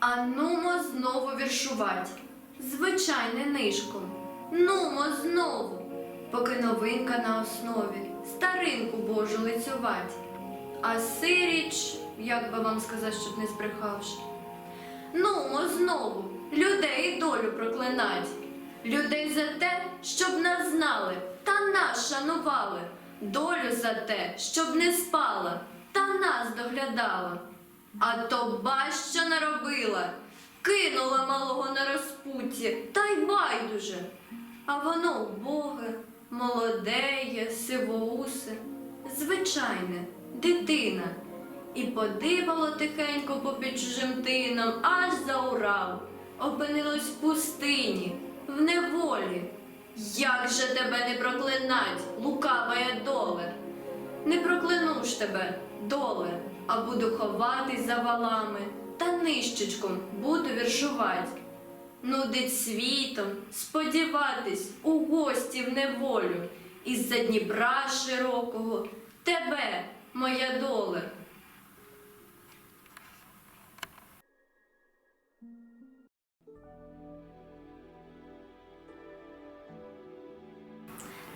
А нумо знову віршувати. Звичайне нишком. Нумо знову, поки новинка на основі, старинку Божу лицювать. А сиріч, як би вам сказати, щоб не збрехавши. Нумо знову людей і долю проклинать. Людей за те, щоб нас знали та нас шанували. Долю за те, щоб не спала та нас доглядала. А то ба що наробила, кинула малого на розпутті, та й байдуже. А воно убоге, молодеє, сивоусе, звичайне, дитина. І подивало тихенько попід чужим тином, аж за Урал, опинилось в пустині, в неволі. Як же тебе не проклинать, лукавая доле? Не прокляну ж тебе, доле, а буду ховатись за валами, та нищечком буду віршувати. Нудить світом, сподіватись у гості в неволю, із-за Дніпра широкого, тебе, моя доле.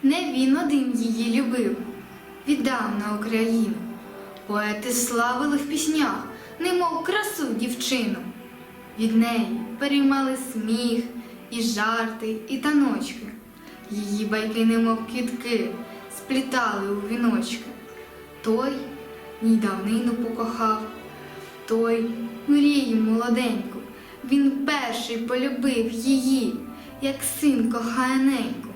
Не він один її любив, віддав на Україну. Поети славили в піснях, немов красу дівчину. Від неї переймали сміх, і жарти, і таночки. Її байки, немов квітки, сплітали у віночки. Той їй давнину покохав, той мрію молоденьку. Він перший полюбив її, як син кохає неньку.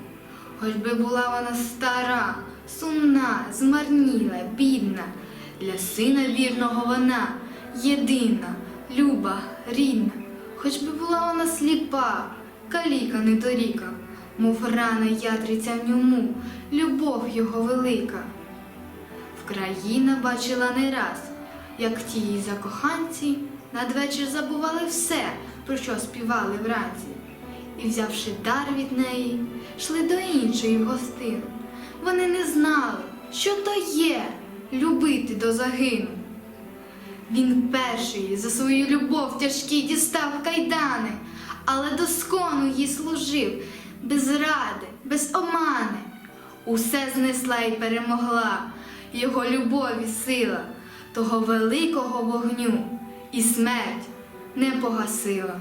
Хоч би була вона стара, сумна, змарніла, бідна, для сина вірного вона єдина, люба, рідна, хоч би була вона сліпа, каліка недоріка, мов рана ятриця в ньому, любов його велика. Вкраїна бачила не раз, як ті її закоханці надвечір забували все, про що співали вранці і, взявши дар від неї, йшли до іншої в гостину. Вони не знали, що то є любити до загину. Він перший за свою любов тяжкий дістав кайдани, але до скону їй служив без ради, без омани. Усе знесла й перемогла його любові сила, того великого вогню, і смерть не погасила.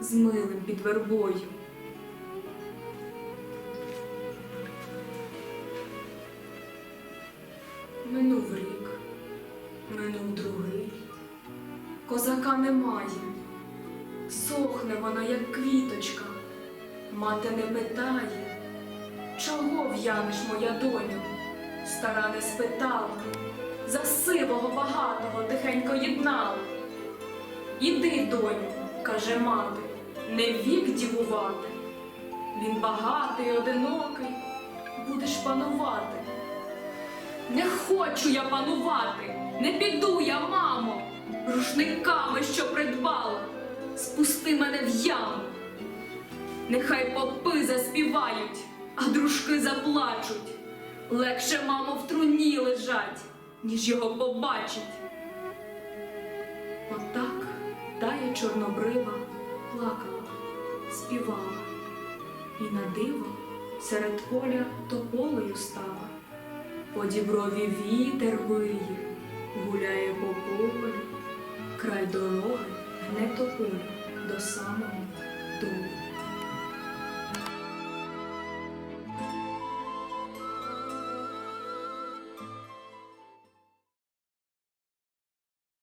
з милим під вербою. Минув рік, минув другий, козака немає, сохне вона, як квіточка, мати не питає, чого в'янеш моя доню? Стара не спитала, за сивого багатого тихенько єднала. Іди, доню, каже мати, не вік дівувати. Він багатий, одинокий, будеш панувати. Не хочу я панувати, не піду я, мамо, рушниками, що придбала, спусти мене в яму. Нехай попи заспівають, а дружки заплачуть. Легше, мамо, в труні лежать, ніж його побачить. Отак тая чорнобрива плакала, співала, і на диво серед поля тополею стала. По діброві вітер виє, гуляє по полю, край дороги гне тополю до самого.